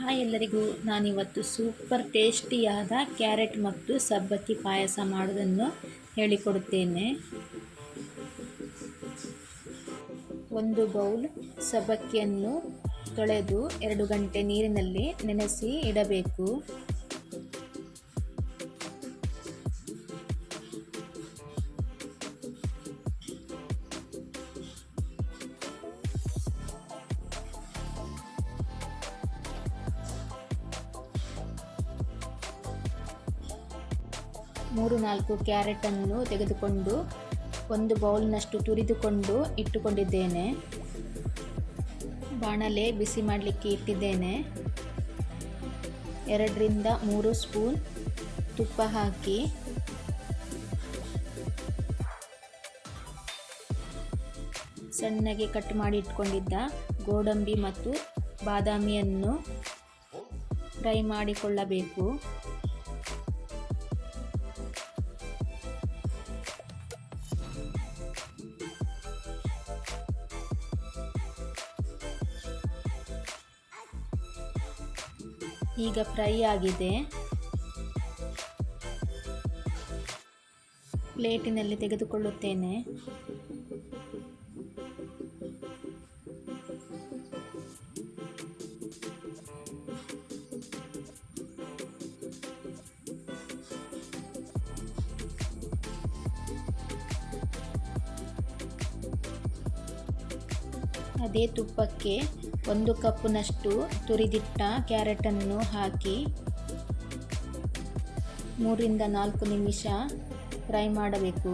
Hi ಎಲ್ಲರಿಗೂ ನಾನಿವತ್ತು super ಟೇಸ್ಟಿಯಾದ carrot ಮತ್ತು ಸಬ್ಬಕ್ಕಿ ಪಾಯಸ ಮಾಡೋದನ್ನು ಹೇಳಿಕೊಡುತ್ತೇನೆ. ಒಂದು ಬೌಲ್ ಸಬ್ಬಕ್ಕಿಯನ್ನು ತೊಳೆದು ಎರಡು ಗಂಟೆ ನೀರಿನಲ್ಲಿ ನೆನೆಸಿ ಇಡಬೇಕು. ಮೂರು ನಾಲ್ಕು ಕ್ಯಾರೆಟನ್ನು ತೆಗೆದುಕೊಂಡು ಒಂದು ಬೌಲ್ನಷ್ಟು ತುರಿದುಕೊಂಡು ಇಟ್ಟುಕೊಂಡಿದ್ದೇನೆ. ಬಾಣಲೆ ಬಿಸಿ ಮಾಡಲಿಕ್ಕೆ ಇಟ್ಟಿದ್ದೇನೆ. ಎರಡರಿಂದ ಮೂರು ಸ್ಪೂನ್ ತುಪ್ಪ ಹಾಕಿ. ಸಣ್ಣಗೆ ಕಟ್ ಮಾಡಿ ಇಟ್ಕೊಂಡಿದ್ದ ಗೋಡಂಬಿ ಮತ್ತು ಬಾದಾಮಿಯನ್ನು ಫ್ರೈ ಮಾಡಿಕೊಳ್ಳಬೇಕು. ಈಗ ಫ್ರೈ ಆಗಿದೆ. ಪ್ಲೇಟಿನಲ್ಲಿ ತೆಗೆದುಕೊಳ್ಳುತ್ತೇನೆ. ಅದೇ ತುಪ್ಪಕ್ಕೆ ಒಂದು ಕಪ್ನಷ್ಟು ತುರಿದಿಟ್ಟ ಕ್ಯಾರೆಟನ್ನು ಹಾಕಿ ಮೂರಿಂದ ನಾಲ್ಕು ನಿಮಿಷ ಫ್ರೈ ಮಾಡಬೇಕು.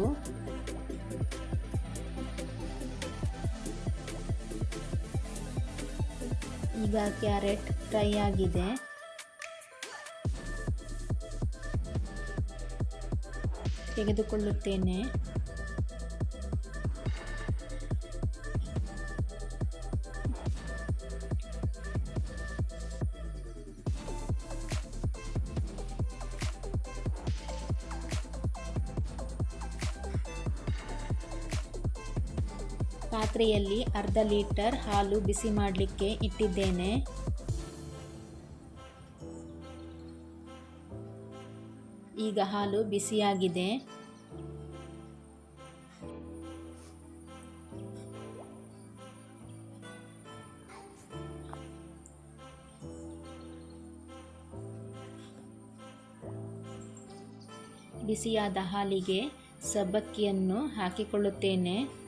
ಈಗ ಕ್ಯಾರೆಟ್ ಫ್ರೈ ಆಗಿದೆ. ತೆಗೆದುಕೊಳ್ಳುತ್ತೇನೆ. ಪಾತ್ರೆಯಲ್ಲಿ ಅರ್ಧ ಲೀಟರ್ ಹಾಲು ಬಿಸಿ ಮಾಡಲಿಕ್ಕೆ ಇಟ್ಟಿದ್ದೇನೆ. ಈಗ ಹಾಲು ಬಿಸಿಯಾಗಿದೆ. ಬಿಸಿಯಾದ ಹಾಲಿಗೆ ಸಬ್ಬಕ್ಕಿಯನ್ನು ಹಾಕಿಕೊಳ್ಳುತ್ತೇನೆ.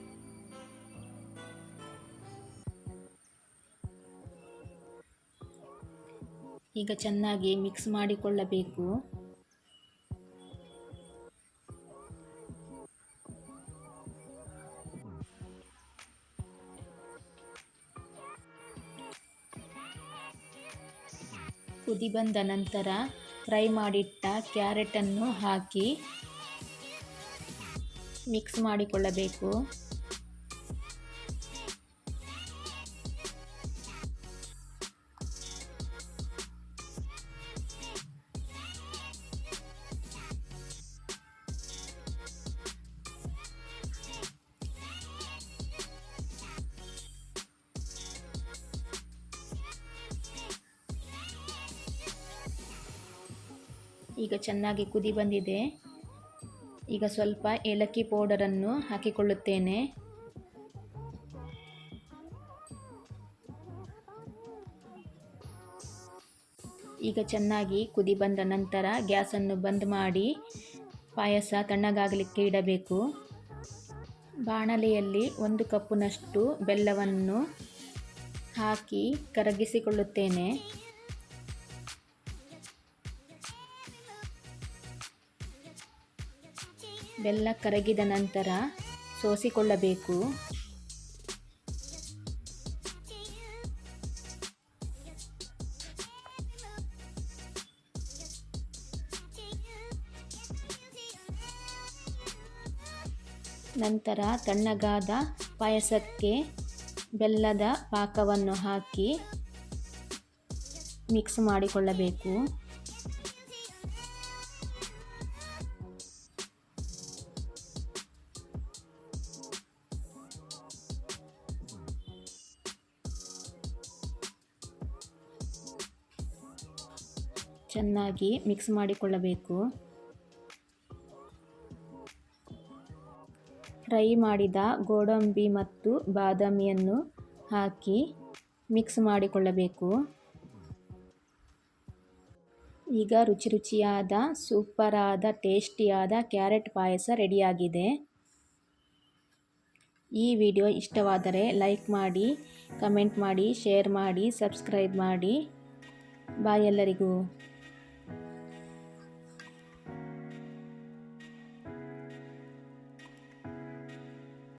ಈಗ ಚೆನ್ನಾಗಿ ಮಿಕ್ಸ್ ಮಾಡಿಕೊಳ್ಳಬೇಕು. ಕುದಿ ಬಂದ ನಂತರ ಫ್ರೈ ಮಾಡಿಟ್ಟ ಕ್ಯಾರೆಟನ್ನು ಹಾಕಿ ಮಿಕ್ಸ್ ಮಾಡಿಕೊಳ್ಳಬೇಕು. ಈಗ ಚೆನ್ನಾಗಿ ಕುದಿ ಬಂದಿದೆ. ಈಗ ಸ್ವಲ್ಪ ಏಲಕ್ಕಿ ಪೌಡರನ್ನು ಹಾಕಿಕೊಳ್ಳುತ್ತೇನೆ. ಈಗ ಚೆನ್ನಾಗಿ ಕುದಿ ಬಂದ ನಂತರ ಗ್ಯಾಸನ್ನು ಬಂದ್ ಮಾಡಿ ಪಾಯಸ ತಣ್ಣಗಾಗಲಿಕ್ಕೆ ಇಡಬೇಕು. ಬಾಣಲೆಯಲ್ಲಿ ಒಂದು ಕಪ್ಪುನಷ್ಟು ಬೆಲ್ಲವನ್ನು ಹಾಕಿ ಕರಗಿಸಿಕೊಳ್ಳುತ್ತೇನೆ. ಬೆಲ್ಲ ಕರಗಿದ ನಂತರ ಸೋಸಿಕೊಳ್ಳಬೇಕು. ನಂತರ ತಣ್ಣಗಾದ ಪಾಯಸಕ್ಕೆ ಬೆಲ್ಲದ ಪಾಕವನ್ನು ಹಾಕಿ ಮಿಕ್ಸ್ ಮಾಡಿಕೊಳ್ಳಬೇಕು. ಚೆನ್ನಾಗಿ ಮಿಕ್ಸ್ ಮಾಡಿಕೊಳ್ಳಬೇಕು. ಫ್ರೈ ಮಾಡಿದ ಗೋಡಂಬಿ ಮತ್ತು ಬಾದಾಮಿಯನ್ನು ಹಾಕಿ ಮಿಕ್ಸ್ ಮಾಡಿಕೊಳ್ಳಬೇಕು. ಈಗ ರುಚಿ ರುಚಿಯಾದ ಸೂಪರಾದ ಟೇಸ್ಟಿಯಾದ ಕ್ಯಾರೆಟ್ ಪಾಯಸ ರೆಡಿಯಾಗಿದೆ. ಈ ವಿಡಿಯೋ ಇಷ್ಟವಾದರೆ ಲೈಕ್ ಮಾಡಿ, ಕಮೆಂಟ್ ಮಾಡಿ, ಶೇರ್ ಮಾಡಿ, ಸಬ್ಸ್ಕ್ರೈಬ್ ಮಾಡಿ. ಬಾಯ್ ಎಲ್ಲರಿಗೂ.